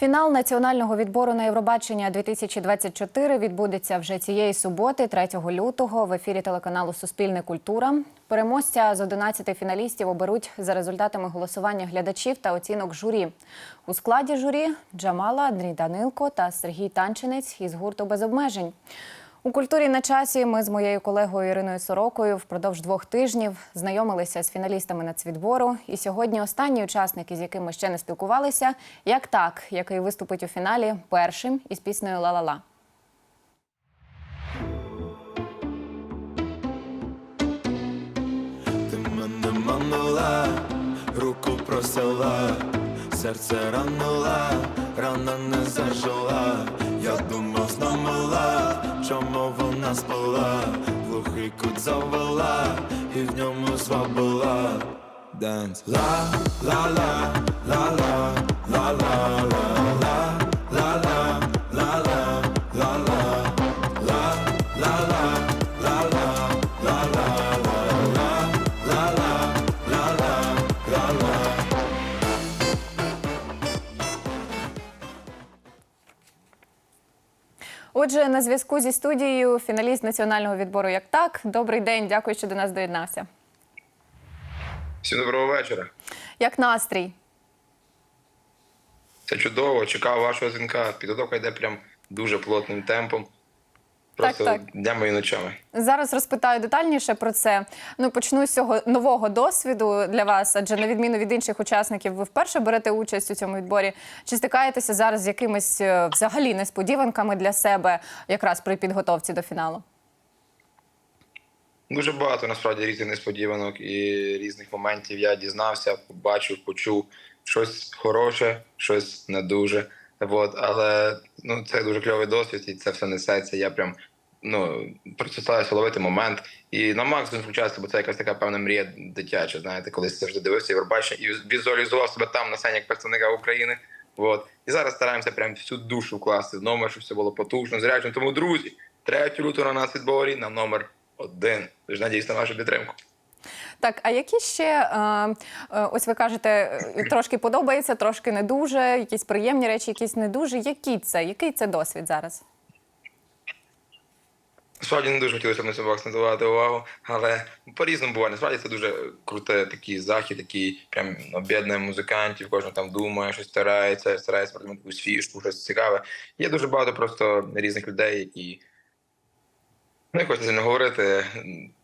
Фінал національного відбору на Євробачення 2024 відбудеться вже цієї суботи, 3 лютого, в ефірі телеканалу Суспільне культура. Переможця з 11 фіналістів оберуть за результатами голосування глядачів та оцінок журі. У складі журі Джамала, Андрій Данилко та Сергій Танчинець із гурту без обмежень. У культурі на часі ми з моєю колегою Іриною Сорокою впродовж двох тижнів знайомилися з фіналістами нацвідбору. І сьогодні останній учасник, із яким ми ще не спілкувалися, як так, який виступить у фіналі першим із піснею Ла-ла-ла. Ти мене манула, руку просила, серце ранула, рана не зажила. Я думав, знамила, Чому мова спала, глухий кут завела, і в ньому звабила. Dance. La la la la la la la la Отже, на зв'язку зі студією фіналіст національного відбору як так. Добрий день, дякую, що до нас доєднався. Всім доброго вечора. Як настрій? Це чудово. Чекав вашого дзвінка. Підготовка йде прям дуже плотним темпом. Просто так. днями і ночами. Зараз розпитаю детальніше про це. Ну почну з цього нового досвіду для вас, адже на відміну від інших учасників, ви вперше берете участь у цьому відборі. Чи стикаєтеся зараз з якимись е, взагалі несподіванками для себе, якраз при підготовці до фіналу? Дуже багато насправді різних несподіванок і різних моментів. Я дізнався, побачив, почув щось хороше, щось не дуже. От, але ну, це дуже кльовий досвід, і це все несеться. Я прям ну, просто стараюся ловити момент і на максимум включатися, бо це якась така певна мрія дитяча. Знаєте, колись завжди дивився Євробачення і візуалізував себе там на сцені як представника України. От. І зараз стараємося прям всю душу вкласти в номер, щоб все було потужно, зрячно. Тому, друзі, 3 лютого на нас відборі на номер один. Тож надіюсь на вашу підтримку. Так, а які ще е, е, ось ви кажете, е, трошки подобається, трошки не дуже, якісь приємні речі, якісь не дуже. Які це? Який це досвід зараз? Справді не дуже хотілося на цьому акцентувати увагу, але по-різному буває. Насправді це дуже крутий такий захід, який прям об'єднує музикантів, кожен там думає, щось старається, старається придумати якусь фішку, щось цікаве. Є дуже багато просто різних людей, які не хочеться з ними говорити,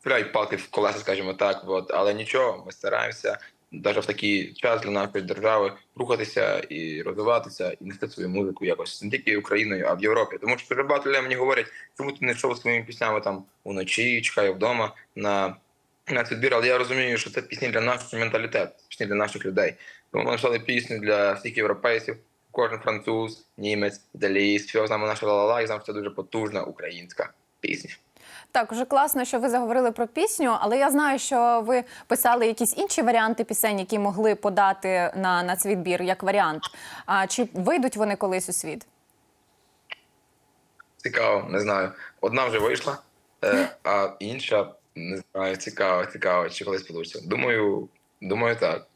пляють палки в колеса, скажімо так. От. Але нічого, ми стараємося навіть в такий час для нашої держави рухатися і розвиватися, і нести свою музику якось не тільки Україною, а в Європі. Тому що багато людей мені говорять, чому ти не йшов своїми піснями там уночі, чекаю вдома на, на цей збір. Але я розумію, що це пісні для нашого менталітету, пісні для наших людей. Тому ми написали пісню для всіх європейців. Кожен француз, німець, італієць, все з нами наша ла-ла-ла, і це дуже потужна українська пісня. Так, уже класно, що ви заговорили про пісню, але я знаю, що ви писали якісь інші варіанти пісень, які могли подати на, на цей відбір як варіант. А чи вийдуть вони колись у світ? Цікаво, не знаю. Одна вже вийшла, е, а інша не знаю. Цікаво, цікаво, чи колись получиться. Думаю, думаю, так.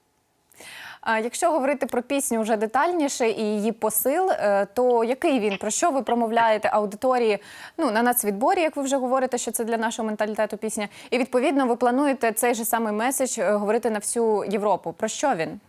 А якщо говорити про пісню вже детальніше і її посил, е, то який він? Про що ви промовляєте аудиторії ну, на нацвідборі, як ви вже говорите, що це для нашого менталітету пісня? І відповідно ви плануєте цей же самий меседж е, говорити на всю Європу. Про що він?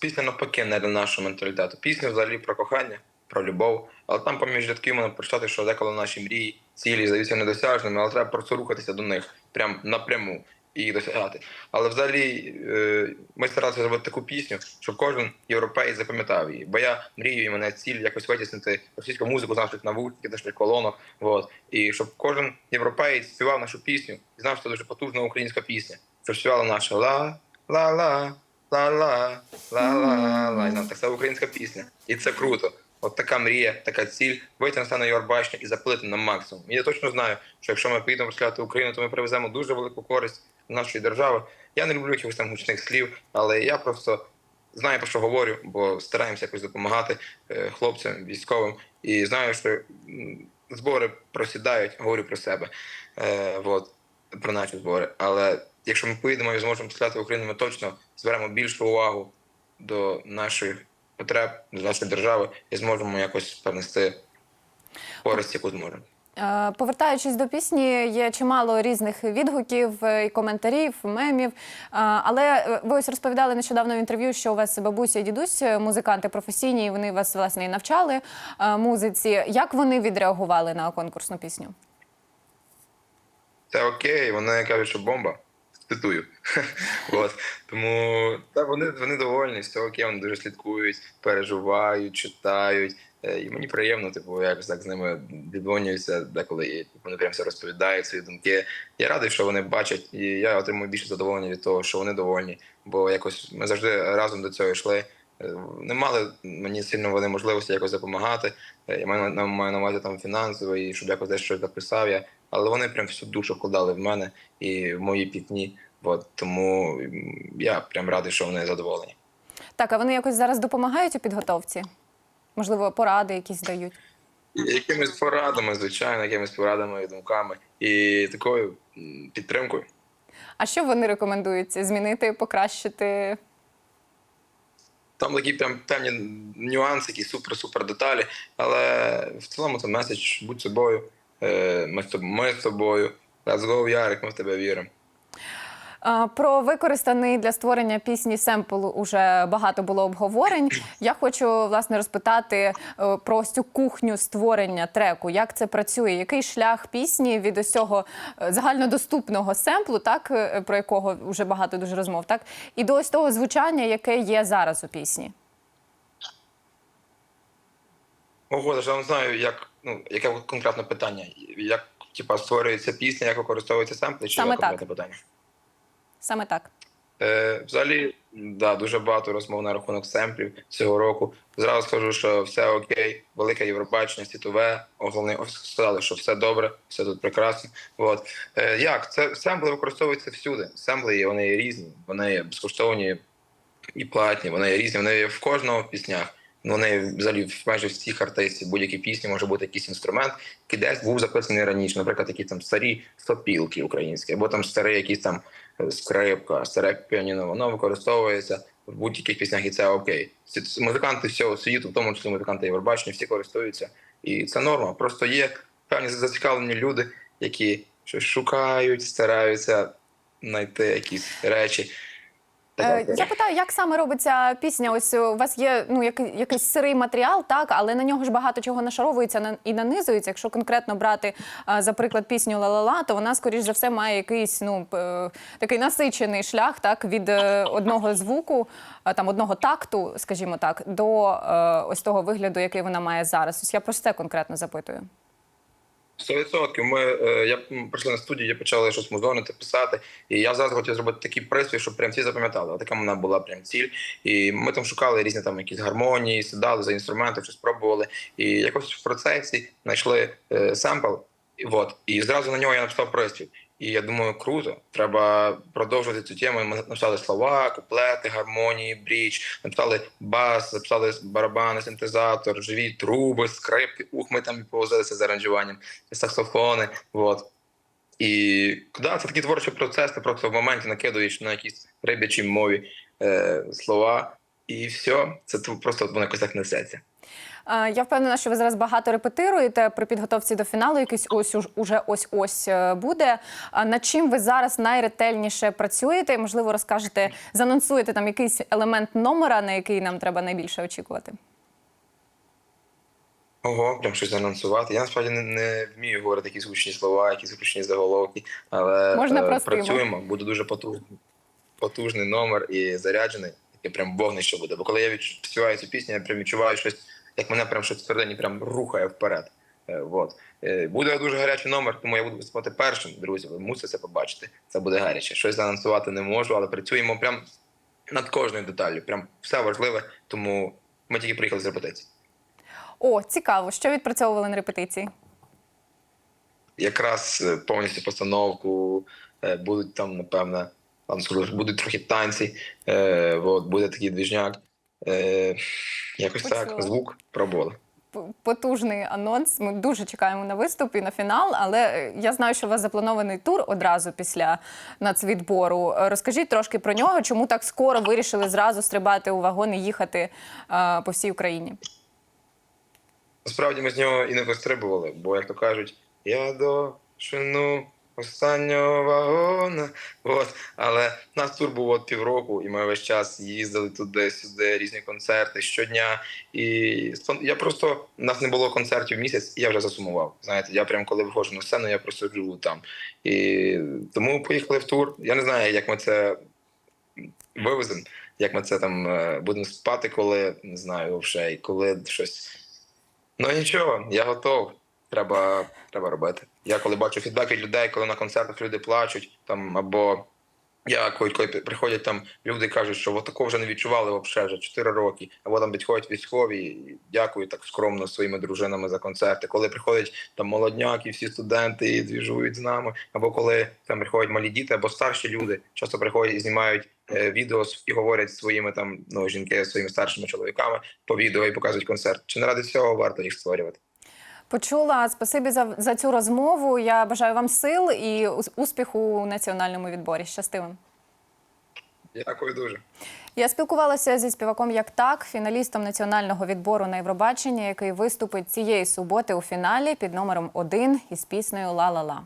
Пісня, навпаки не для нашого менталітету. Пісня взагалі про кохання, про любов. Але там поміж рядків можна прочитати, що деколи наші мрії, цілі здаються недосяжними, але треба просто рухатися до них прям напряму і досягати. Але взагалі е, ми старалися зробити таку пісню, щоб кожен європейець запам'ятав її. Бо я мрію і мене ціль якось витіснити російську музику з наших навушників, наших колонок. Вот. І щоб кожен європеєць співав нашу пісню і знав, що це дуже потужна українська пісня. Щоб співала наша ла ла ла ла-ла, ла-ла-ла. І знав, так це українська пісня. І це круто. От така мрія, така ціль вийти на сцену Євробачення і запилити на максимум. І я точно знаю, що якщо ми поїдемо розглядати Україну, то ми привеземо дуже велику користь нашої держави. Я не люблю якихось там гучних слів, але я просто знаю про що говорю, бо стараємося якось допомагати е, хлопцям, військовим. І знаю, що збори просідають, говорю про себе. Е, про наші збори. Але якщо ми поїдемо і зможемо представляти Україну, ми точно зберемо більшу увагу до нашої потреб для нашої держави і зможемо якось принести користь, яку зможемо. Е, Повертаючись до пісні, є чимало різних відгуків е, і коментарів, мемів. Е, Але ви ось розповідали нещодавно в інтерв'ю, що у вас бабуся і дідусь музиканти професійні, і вони вас власне і навчали музиці. Як вони відреагували на конкурсну пісню? Це окей, вони кажуть, що бомба. Цитую. От. Тому та, вони, вони довольні, все окей, вони дуже слідкують, переживають, читають. Е, І мені приємно, типу, якось так з ними віддзвонююся, деколи і типу, вони прям все розповідають свої думки. Я радий, що вони бачать, і я отримую більше задоволення від того, що вони довольні. Бо якось ми завжди разом до цього йшли. Е, Не мали мені сильно вони можливості якось допомагати. Е, Я маю на маю на увазі там фінансово, і щоб якось десь щось записав я. Але вони прям всю душу вкладали в мене і в мої пітні. От тому я прям радий, що вони задоволені. Так, а вони якось зараз допомагають у підготовці? Можливо, поради якісь дають? Якимись порадами, звичайно, якимись порадами і думками, і такою підтримкою. А що вони рекомендують змінити, покращити? Там такі прям певні нюанси, які супер-супер деталі. Але в цілому це меседж будь собою. Е, ми з тобою. Let's go, Ярик, ми в тебе віримо. Про використаний для створення пісні семпл уже багато було обговорень. Я хочу власне розпитати е, про ось цю кухню створення треку. Як це працює? Який шлях пісні від ось цього е, загальнодоступного семплу, так е, про якого вже багато дуже розмов, так і до ось того звучання, яке є зараз у пісні? Ого, я не знаю, як ну яке конкретне питання. Як типа створюється пісня, як використовується семпли, чи Саме як так. конкретне питання? Саме так. Е, взагалі, да, дуже багато розмов на рахунок семплів цього року. Зразу скажу, що все окей, велике Євробачення, світове. Головне сказали, що все добре, все тут прекрасно. От е, як це семпли використовуються всюди. Семпли вони є різні, вони є безкоштовні і платні. Вони є різні. Вони є в кожному в піснях. Вони взагалі в майже всіх артистів будь-якій пісні може бути якийсь інструмент, який десь був записаний раніше. Наприклад, якісь там старі сопілки українські, або там старий якийсь там скрипка, старе піаніно. Воно використовується в будь-яких піснях, і це окей. Музиканти всього світу, в тому числі музиканти Євробачення, всі користуються. І це норма. Просто є певні зацікавлені люди, які щось шукають, стараються знайти якісь речі. Е, Я питаю, як саме робиться пісня? Ось у вас є ну який- якийсь сирий матеріал, так, але на нього ж багато чого нашаровується на- і нанизується. Якщо конкретно брати е, за приклад пісню «Ла-ла-ла», то вона, скоріш за все, має якийсь ну п- такий насичений шлях, так від е, одного звуку, е, там одного такту, скажімо так, до е, ось того вигляду, який вона має зараз. Ось я про це конкретно запитую. Сто відсотків. Ми е, я прийшли на студію, я почали щось музонити, писати. І я зараз хотів зробити такий приспів, щоб прям всі запам'ятали. Така вона була прям ціль. І ми там шукали різні там якісь гармонії, сідали за інструменти, щось пробували. І якось в процесі знайшли е, семпл. І от і зразу на нього я написав приспів. І я думаю, круто, треба продовжувати цю тему. Ми написали слова, куплети, гармонії, бріч, написали бас, записали барабани, синтезатор, живі труби, скрипки. Ух, ми там повозилися з аранжуванням, саксофони. Вот. І да, це такий творчий процес, ти просто в моменті накидуєш на якісь рибячій мові е, слова, і все, це просто воно якось так несеться. Я впевнена, що ви зараз багато репетируєте при підготовці до фіналу. Якийсь ось уже ось ось е, буде. Над чим ви зараз найретельніше працюєте? Можливо, розкажете, занонсуєте там якийсь елемент номера, на який нам треба найбільше очікувати. Ого, прям щось анонсувати. Я насправді не, не вмію говорити якісь гучні слова, якісь гучні заголовки, але Можна е, працюємо. Буде дуже потужний, потужний номер і заряджений. Таке прям вогнище буде. Бо коли я відчу- співаю цю пісню, я прям відчуваю щось, як мене прям щось всередині прям рухає вперед. Е, вот. Е, Буде дуже гарячий номер, тому я буду виступати першим, друзі. Ви мусите це побачити. Це буде гаряче. Щось анонсувати не можу, але працюємо прям над кожною деталлю. Прям все важливе, тому ми тільки приїхали з репетиції. О, цікаво, що відпрацьовували на репетиції? якраз е, повністю постановку, будуть там, напевно, там будуть трохи танці, от, буде такий двіжняк. Е, якось Почула. так, звук пробували. п- потужний анонс. Ми дуже чекаємо на виступ і на фінал. Але е, я знаю, що у вас запланований тур одразу після нацвідбору. Е, Розкажіть трошки про нього, чому так скоро вирішили зразу стрибати у вагон і їхати е, по всій Україні. Насправді ми з нього і не вистрибували, бо, як то кажуть, я до шину останнього вагона. От. Але нас тур був от півроку, і ми весь час їздили туди-сюди, різні концерти щодня. І я просто у нас не було концертів місяць, і я вже засумував. Знаєте, я прям коли виходжу на сцену, я просто живу там. І тому поїхали в тур. Я не знаю, як ми це вивеземо, як ми це там е, будемо спати, коли не знаю, вже, коли щось. Ну нічого, я готов. Треба, треба робити. Я коли бачу фідбек від людей, коли на концертах люди плачуть, там або я коли, коли приходять там люди кажуть, що от такого вже не відчували взагалі вже 4 роки, або там підходять військові, і дякують так скромно своїми дружинами за концерти. Коли приходять там молодняк і всі студенти і двіжують з нами, або коли там приходять малі діти або старші люди, часто приходять і знімають е, відео і говорять своїми там ну жінки своїми старшими чоловіками по відео і показують концерт. Чи не ради цього варто їх створювати? Почула. Спасибі за, за цю розмову. Я бажаю вам сил і успіху у національному відборі. Щастива. Дякую дуже. Я спілкувалася зі співаком як так, фіналістом національного відбору на Євробачення, який виступить цієї суботи у фіналі під номером один із піснею Ла-ла-ла.